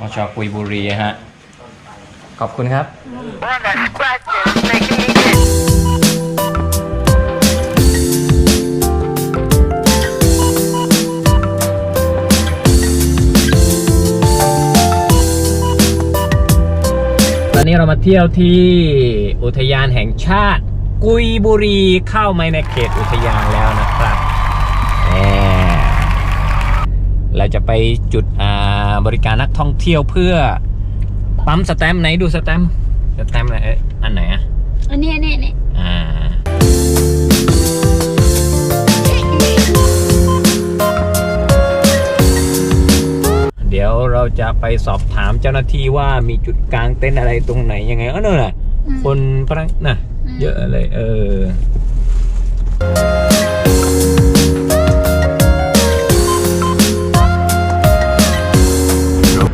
มชกุยบุรีฮะ ขอบคุณครับ One that's question making me itch. ตอนนี้เรามาเที่ยวที่อุทยานแห่งชาติ กุยบุรีเข้ามาในเขตอุทยานแล้วนะครับแหมเราจะไปจุดอ่า บริการนักท่องเที่ยวเพื่อปั๊มสแตมป์ไหนดูสแตมป์สแตมป์อะไรเอ้ยอันไหนอะอันนี้อันนี้อันนี้อ่าเดี๋ยวเราจะไปสอบถามเจ้าหน้าที่ว่ามีจุดกลางเต็นท์อะไรตรงไหนยังไงเออนั่นแหละอืมคนพนักน่ะ เยอะเลยเออ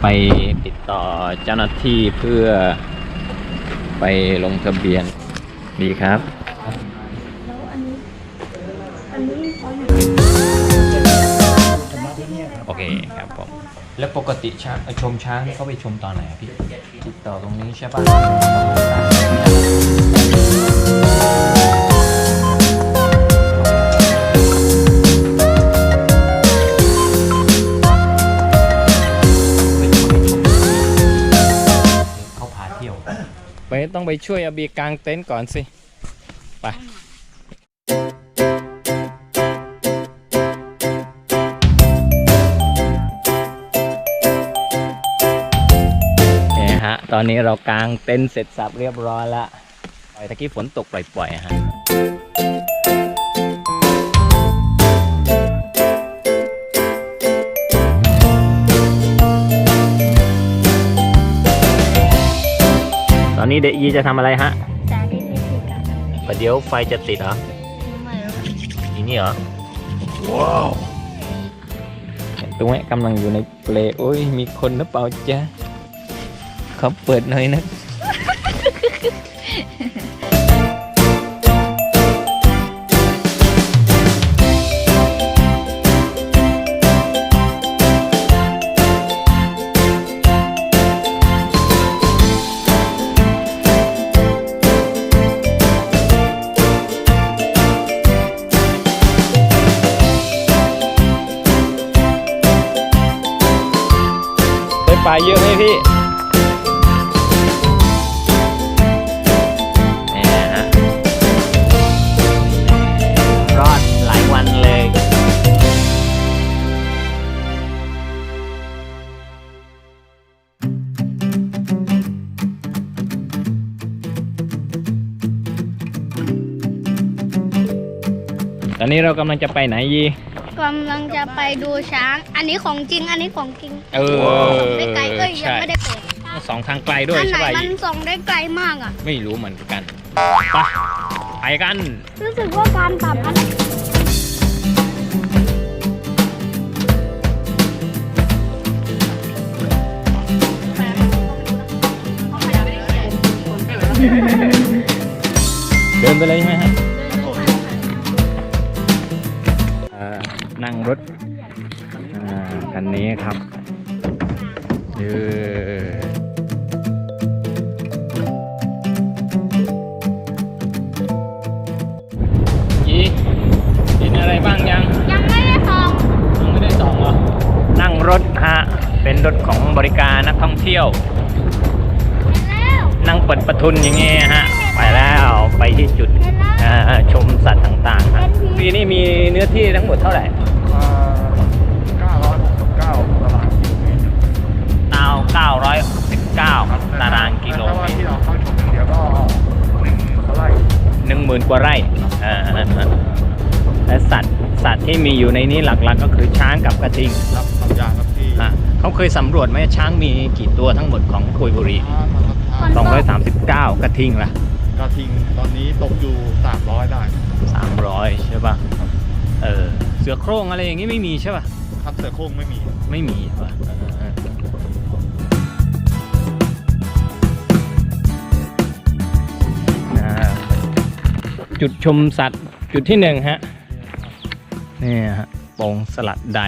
ไปติดต่อเจ้าหน้าที่เพื่อไปลงทะเบียนดีครับแล้วอันนี้ อันนี้เขาอยู่โอเคครับผม แล้วปกติช้างชมช้างนี่เขาไปชมตอนไหนอะพี่ ติดต่อตรงนี้ใช่ปะ ต้องไปช่วยอบีกางเต็นท์ก่อนสิ ไปเนี่ยฮะ ตอนนี้เรากางเต็นท์เสร็จสับเรียบร้อยแล้วปล่อยตะกี้ฝนตกปล่อยๆฮะ อนนี้เดยีจะทำอะไรฮะ สาธิตวิธีการประเดี๋ยวไฟจะติดเหรอไม่รู้อีนี่เหรอ ว้าวตรงนี้กำลังอยู่ในเปลโอ้ย มีคนหรือเปล่าจ๊ะเขาเปิดหน่อยนะ พี่เนี่ยฮะรอดหลายวันเลยตอนนี้เรากำลังจะไปไหนยี กำลังจะไปดูช้าง อันนี้ของจริง อันนี้ของจริงเออไม่ไกลเอ้ยยังใช่ไม่ได้เปิดสองทางไกลด้วยอันไหนใช่ป่ะมันยีส่องได้ไกลมากอะ ไม่รู้เหมือนกันไปไปกัน รู้สึกว่าการปรับอันเดินไปเลยใช่ไหมฮะ นั่งรถอ่าคันนี้ครับเออยีเห็นอะไรบ้างยังยังไม่ได้ส่องยังไม่ได้ส่องเหรอนั่งรถฮะเป็นรถของบริการนักท่องเที่ยวแล้วนั่งเปิดประทุนอย่างเงี้ยฮะ ไปแล้วไปที่จุดอ่าชมสัตว์ต่างๆฮะปีนี้มีเนื้อที่ทั้งหมดเท่าไหร่ หนึ่งหมื่นกว่าไร่อ่าและสัตว์สัตว์ที่มีอยู่ในนี้หลักๆ ก็คือช้างกับกระทิงรับสัญญาณครับที่อะเขาเคยสำรวจไหมช้างมีกี่ตัวทั้งหมดของกุยบุรี239 กระทิงละกระทิงตอนนี้ตกอยู่ 300 ได้ 300 ใช่ป่ะเออเสือโคร่งอะไรอย่างงี้ไม่มีใช่ป่ะครับเสือโคร่งไม่มีไม่มีป่ะ จุดชมสัตว์จุดที่หนึ่งฮะนี่ฮะปงสลัดใด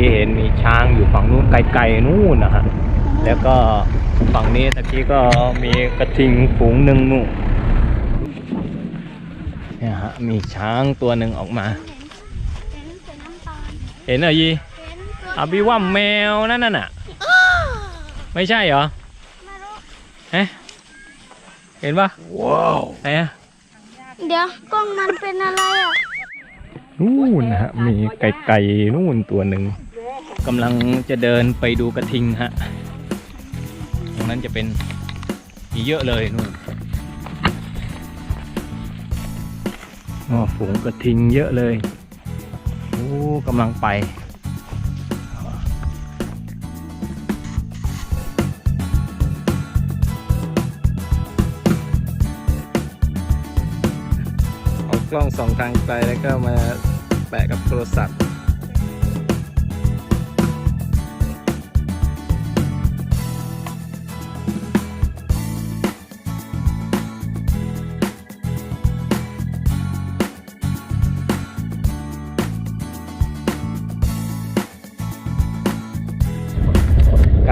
ที่เห็นมีช้างอยู่ฝั่งนู้นไกลๆนู่นนะฮะ แล้วก็ฝั่งนี้ตะกี้ก็มีกระทิงฝูงหนึ่งนู่นเนี่ยฮะมีช้างตัวหนึ่งออกมา เห็นสีน้ำตาลเห็นเหรอยีเห็นตัวอาบิว่าแมวนั่นน่ะไม่ใช่เหรอไม่รู้เอ๊ะเห็นปะว้าวไหนอะเดี๋ยวกล้องมันเป็นอะไรอะนู่นนะฮะมีไก่ๆนู่นตัวหนึ่งกำลังจะเดินไปดูกระทิงฮะต รงนั้นจะเป็นมีเยอะเลยนู่นอ๋อฝูงกระทิงเยอะเลยโอ้กำลังไปเอากล้องสองทางไกลแล้วก็มาแปะกับโทรศัพท์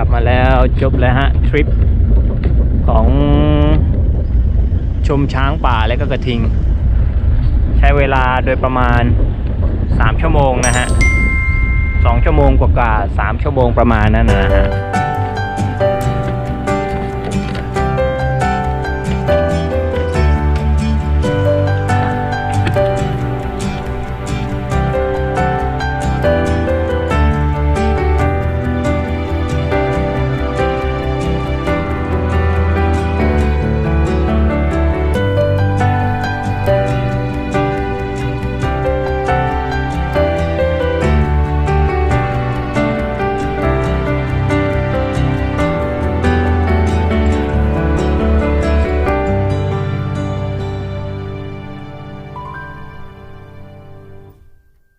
บมาแล้วจบแล้วฮะทริปของชมช้างป่าและก็กระทิง ใช้เวลาโดยประมาณ 3 ชั่วโมงนะฮะ2ชั่วโมงกว่าๆ3ชั่วโมงประมาณนั้นนะฮะ